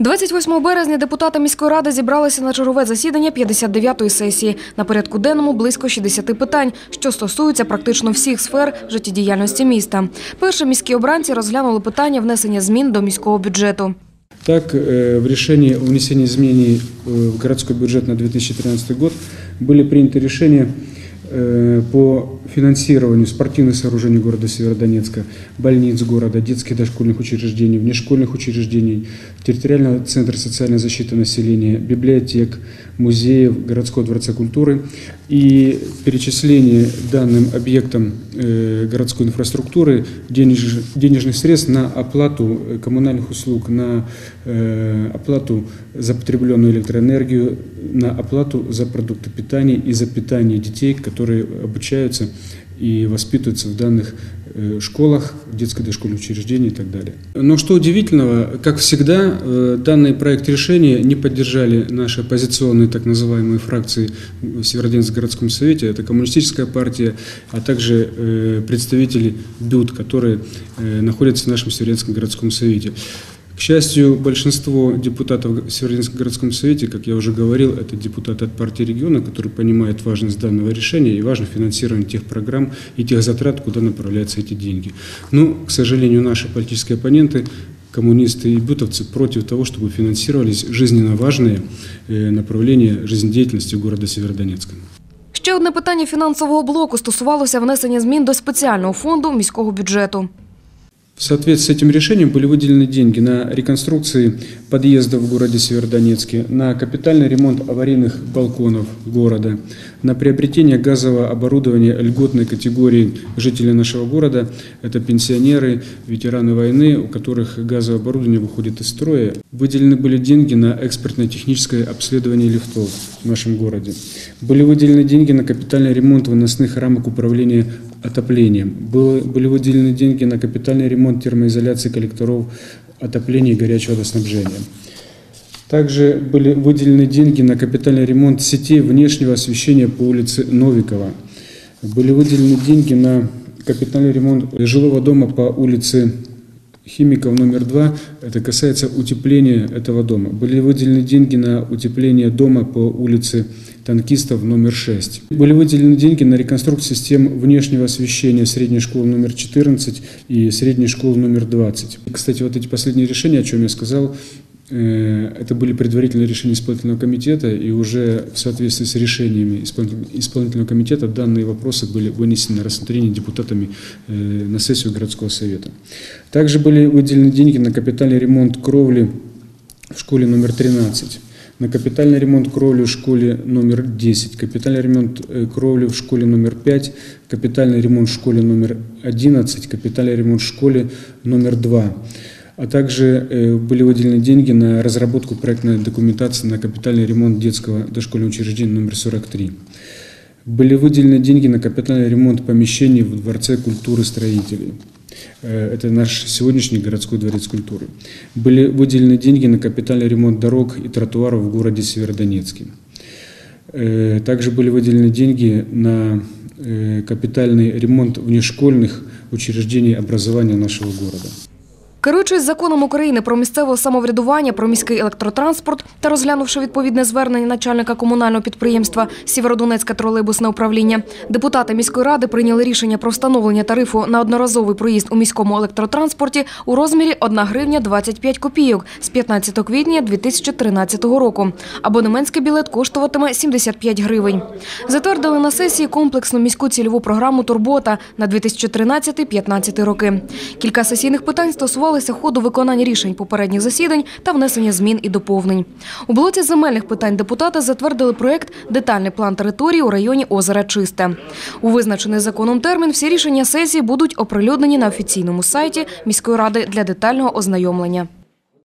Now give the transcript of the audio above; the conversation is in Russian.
28 березня депутати міської ради зібралися на чергове засідання 59-ї сесії. На порядку денному близько 60 питань, що стосуються практично всіх сфер життєдіяльності міста. Перші міські обранці розглянули питання внесення змін до міського бюджету. Так, э, в решении о внесении изменений э, в городской бюджет на 2013 год были приняты решения э, по финансированию спортивных сооружений города Северодонецка, больниц города, детских дошкольных учреждений, внешкольных учреждений, территориального центра социальной защиты населения, библиотек, музеев, городского дворца культуры и перечисление данным объектам э, городской инфраструктуры денеж- денежных средств на оплату э, коммунальных услуг, на э, оплату за потребленную электроэнергию, на оплату за продукты питания и за питание детей, которые обучаются и воспитываются в данных э, школах, детско дошкольных учреждениях и так далее. Но что удивительного, как всегда, э, данный проект решения не поддержали наши оппозиционные так называемые фракции в Северодонецком городском совете, это коммунистическая партия, а также э, представители БЮТ, которые находятся в нашем Северодонецком городском совете. К счастью, большинство депутатов в Северодвинском городском совете, как я уже говорил, это депутаты от партии региона, которые понимают важность данного решения и важно финансирование тех программ и тех затрат, куда направляются эти деньги. Но, к сожалению, наши политические оппоненты, коммунисты и бютовцы против того, чтобы финансировались жизненно важные э, направления жизнедеятельности города Северодонецка. Ще одне питання фінансового блоку стосувалося внесення змін до спеціального фонду міського бюджету. В соответствии с этим решением были выделены деньги на реконструкции подъездов в городе Северодонецке, на капитальный ремонт аварийных балконов города, на приобретение газового оборудования льготной категории жителей нашего города. Это пенсионеры, ветераны войны, у которых газовое оборудование выходит из строя. Выделены были деньги на экспертно-техническое обследование лифтов в нашем городе. Были выделены деньги на капитальный ремонт выносных рамок управления отоплением. Было- Были выделены деньги на капитальный ремонт термоизоляции коллекторов отопления и горячего водоснабжения. Также были выделены деньги на капитальный ремонт сетей внешнего освещения по улице Новикова. Были выделены деньги на капитальный ремонт жилого дома по улице Химиков номер два. Это касается утепления этого дома. Были выделены деньги на утепление дома по улице Танкистов номер 6. Были выделены деньги на реконструкцию систем внешнего освещения средней школы номер 14 и средней школы номер 20. И, Кстати, вот эти последние решения, о чем я сказал, это были предварительные решения исполнительного комитета, и уже в соответствии с решениями исполнитель- исполнительного комитета данные вопросы были вынесены на рассмотрение депутатами э, на сессию городского совета. Также были выделены деньги на капитальный ремонт кровли в школе номер 13, на капитальный ремонт кровли в школе номер 10, капитальный ремонт э, кровли в школе номер 5, капитальный ремонт в школе номер 11, капитальный ремонт в школе номер 2. А также э, были выделены деньги на разработку проектной документации на капитальный ремонт детского дошкольного учреждения номер 43. Были выделены деньги на капитальный ремонт помещений в Дворце культуры строителей. Э, Это наш сегодняшний городской дворец культуры. Были выделены деньги на капитальный ремонт дорог и тротуаров в городе Северодонецке. Э, Также были выделены деньги на капитальный ремонт внешкольных учреждений образования нашего города. Керуючись законом України про місцеве самоврядування, про міський електротранспорт та розглянувши відповідне звернення начальника комунального підприємства Сєвєродонецьке тролейбусне управління, депутати міської ради прийняли рішення про встановлення тарифу на одноразовий проїзд у міському електротранспорті у розмірі 1 гривня 25 копійок з 15 квітня 2013 року. Абонементський білет коштуватиме 75 гривень. Затвердили на сесії комплексну міську цільову програму Турбота на 2013-2015 роки. Кілька сесійних питань стосувалися ходу виконання рішень попередніх засідань та внесення змін і доповнень. У блоці земельних питань депутати затвердили проект Детальний план території у районі озера Чисте. У визначений законом термін всі рішення сесії будуть оприлюднені на офіційному сайті міської ради для детального ознайомлення.